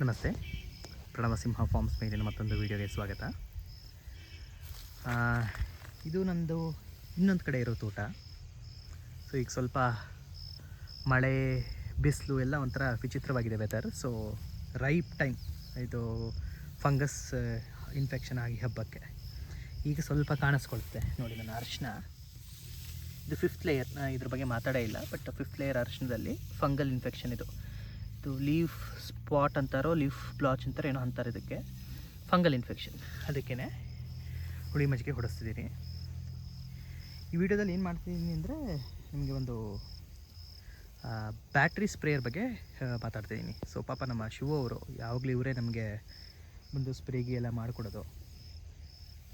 ನಮಸ್ತೆ. ಪ್ರಣವ ಸಿಂಹ ಫಾರ್ಮ್ಸ್ ಮೇಲಿನ ಮತ್ತೊಂದು ವೀಡಿಯೋಗೆ ಸ್ವಾಗತ. ಇದು ನಂದು ಇನ್ನೊಂದು ಕಡೆ ಇರೋ ತೋಟ. ಸೊ ಈಗ ಸ್ವಲ್ಪ ಮಳೆ, ಬಿಸಿಲು ಎಲ್ಲ ಒಂಥರ ವಿಚಿತ್ರವಾಗಿದೆ ವೆದರ್ ಸೊ ರೈಪ್ ಟೈಮ್ ಇದು ಫಂಗಸ್ ಇನ್ಫೆಕ್ಷನ್ ಆಗಿ ಹಬ್ಬಕ್ಕೆ. ಈಗ ಸ್ವಲ್ಪ ಕಾಣಿಸ್ಕೊಳುತ್ತೆ. ನೋಡಿ ನನ್ನ ಅರಿಶಿನ ಇದು ಫಿಫ್ತ್ ಲೇಯರ್ ಇದ್ರ ಬಗ್ಗೆ ಮಾತಾಡೇ ಇಲ್ಲ ಬಟ್ ಫಿಫ್ತ್ ಲೇಯರ್ ಅರಿಶಿನದಲ್ಲಿ ಫಂಗಲ್ ಇನ್ಫೆಕ್ಷನ್ ಇದು. ಇದು ಲೀಫ್ ಸ್ಪಾಟ್ ಅಂತಾರೋ, ಲೀಫ್ ಬ್ಲಾಚ್ ಅಂತಾರೋ ಏನೋ ಅಂತಾರೆ ಇದಕ್ಕೆ. Fungal infection. ಅದಕ್ಕೇ ಹುಳಿ ಮಜ್ಜಿಗೆ ಹೊಡಿಸ್ತಿದ್ದೀನಿ ಈ ವಿಡಿಯೋದಲ್ಲಿ ಏನು ಮಾಡ್ತಿದ್ದೀನಿ ಅಂದರೆ ನಿಮಗೆ ಒಂದು ಬ್ಯಾಟ್ರಿ ಸ್ಪ್ರೇಯರ್ ಬಗ್ಗೆ ಮಾತಾಡ್ತಿದ್ದೀನಿ ಸೊ, ಪಾಪ ನಮ್ಮ ಶಿವ ಅವರು ಯಾವಾಗಲೂ ಇವರೇ ನಮಗೆ ಒಂದು ಸ್ಪ್ರೇಗೆ ಎಲ್ಲ ಮಾಡಿಕೊಡೋದು.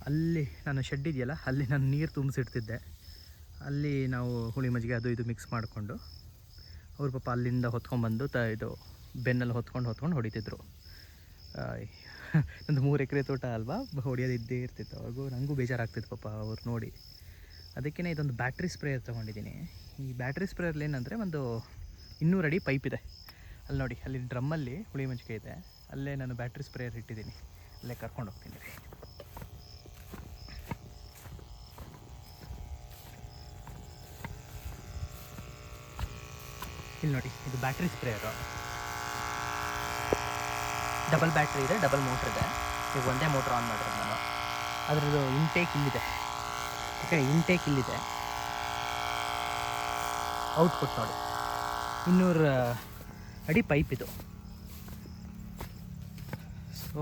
ಅಲ್ಲಿ ನಾನು ಶೆಡ್ ಇದೆಯಲ್ಲ, ಅಲ್ಲಿ ನಾನು ನೀರು ತುಂಬಿಸಿಡ್ತಿದ್ದೆ. ಅಲ್ಲಿ ನಾವು ಹುಳಿ ಮಜ್ಜಿಗೆ ಅದು ಇದು ಮಿಕ್ಸ್ ಮಾಡಿಕೊಂಡು. ಅವ್ರ ಪಾಪ ಅಲ್ಲಿಂದ ಹೊತ್ಕೊಂಡ್ಬಂದು ತ ಇದು ಬೆನ್ನಲ್ಲಿ ಹೊತ್ಕೊಂಡು ಹೊತ್ಕೊಂಡು ಹೊಡಿತಿದ್ರು. ಒಂದು ಮೂರು ಎಕರೆ ತೋಟ ಅಲ್ವಾ? ಹೊಡಿಯೋದು ಇದ್ದೇ ಇರ್ತಿತ್ತು. ಅವ್ರಿಗೂ ನನಗೂ ಬೇಜಾರಾಗ್ತಿತ್ತು ಪಾಪ ಅವ್ರು ನೋಡಿ. ಅದಕ್ಕೇ ಇದೊಂದು ಬ್ಯಾಟ್ರಿ ಸ್ಪ್ರೇಯರ್ ತೊಗೊಂಡಿದ್ದೀನಿ. ಈ ಬ್ಯಾಟ್ರಿ ಸ್ಪ್ರೇಯರ್ಲಿ ಏನಂದರೆ ಒಂದು ಇನ್ನೂರು ಅಡಿ ಪೈಪ್ ಇದೆ. ಅಲ್ಲಿ ನೋಡಿ, ಅಲ್ಲಿ ಡ್ರಮ್ಮಲ್ಲಿ ಹುಳಿ ಮಂಚಿಕೆ ಇದೆ. ಅಲ್ಲೇ ನಾನು ಬ್ಯಾಟ್ರಿ ಸ್ಪ್ರೇಯರ್ ಇಟ್ಟಿದ್ದೀನಿ. ಅಲ್ಲೇ ಕರ್ಕೊಂಡು ಹೋಗ್ತೀನಿ. ರೀ ಇಲ್ಲಿ ನೋಡಿ, ಇದು ಬ್ಯಾಟ್ರಿ ಸ್ಪ್ರೇಯರು ಡಬಲ್ ಬ್ಯಾಟ್ರಿ ಇದೆ ಡಬಲ್ ಮೋಟ್ರ್ ಇದೆ. ಈಗ ಒಂದೇ ಮೋಟ್ರ್ ಆನ್ ಮಾಡಿರೋದು ನಾನು. ಅದರದ್ದು ಇಂಟೇಕ್ ಇಲ್ಲಿದೆ. ಓಕೆ ಇಂಟೇಕ್ ಇಲ್ಲಿದೆ. ಔಟ್ಪುಟ್ ನೋಡಿ. ಇನ್ನೂರು, ಅಡಿ ಪೈಪ್ ಇದು. ಸೊ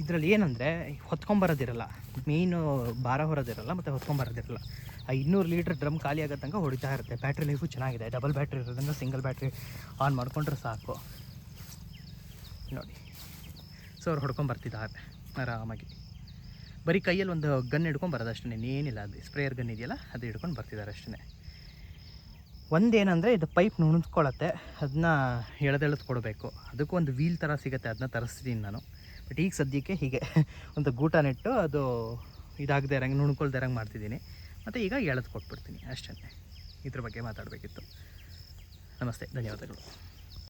ಇದರಲ್ಲಿ ಏನಂದರೆ, ಹೊತ್ಕೊಂಬರೋದಿರಲ್ಲ. ಮೇಯ್ನು ಭಾರ ಹೊರೋದಿರಲ್ಲ, ಮತ್ತು ಹೊತ್ಕೊಂಬರೋದಿರಲ್ಲ. ಆ ಇನ್ನೂರು ಲೀಟ್ರ್ ಡ್ರಮ್ ಖಾಲಿ ಆಗೋ ತನಕ ಹೊಡಿತಾ ಇರುತ್ತೆ. ಬ್ಯಾಟ್ರಿ ಲೈಫು ಚೆನ್ನಾಗಿದೆ. ಡಬಲ್ ಬ್ಯಾಟ್ರಿ ಇರೋದ್ರಿಂದ ಸಿಂಗಲ್ ಬ್ಯಾಟ್ರಿ ಆನ್ ಮಾಡಿಕೊಂಡ್ರೆ ಸಾಕು. ನೋಡಿ. ಸೊ ಅವ್ರು ಹೊಡ್ಕೊಂಬರ್ತಿದ್ದಾರೆ. ಆರಾಮಾಗಿ. ಬರೀ ಕೈಯಲ್ಲಿ ಒಂದು ಗನ್ ಹಿಡ್ಕೊಂಡು ಬರೋದು ಅಷ್ಟೇ ಇನ್ನೇನಿಲ್ಲ ಅದು. ಸ್ಪ್ರೇಯರ್ ಗನ್ ಇದೆಯಲ್ಲ, ಅದು ಹಿಡ್ಕೊಂಡು ಬರ್ತಿದ್ದಾರೆ ಅಷ್ಟೇ ಒಂದೇನಂದರೆ, ಇದು ಪೈಪ್ ನುಣುಸ್ಕೊಳ್ಳುತ್ತೆ ಅದನ್ನ ಎಳೆದೆಳೆದು ಕೊಡಬೇಕು. ಅದಕ್ಕೂ ಒಂದು ವೀಲ್ ಥರ ಸಿಗುತ್ತೆ. ಅದನ್ನ ತರಿಸ್ತೀನಿ ನಾನು. ಬಟ್ ಈಗ ಸದ್ಯಕ್ಕೆ ಹೀಗೆ ಒಂದು ಗೂಟ ನೆಟ್ಟು ಅದು ಇದಾಗದೆ ಇರಂಗೆ ನುಣ್ಕೊಳ್ದೆ ಇರಂಗೆ ಮಾಡ್ತಿದ್ದೀನಿ. ಮತ್ತು ಈಗ ಎಳೆದು ಕೊಟ್ಬಿಡ್ತೀನಿ ಅಷ್ಟೇ. ಇದ್ರ ಬಗ್ಗೆ ಮಾತಾಡಬೇಕಿತ್ತು. ನಮಸ್ತೆ. ಧನ್ಯವಾದಗಳು.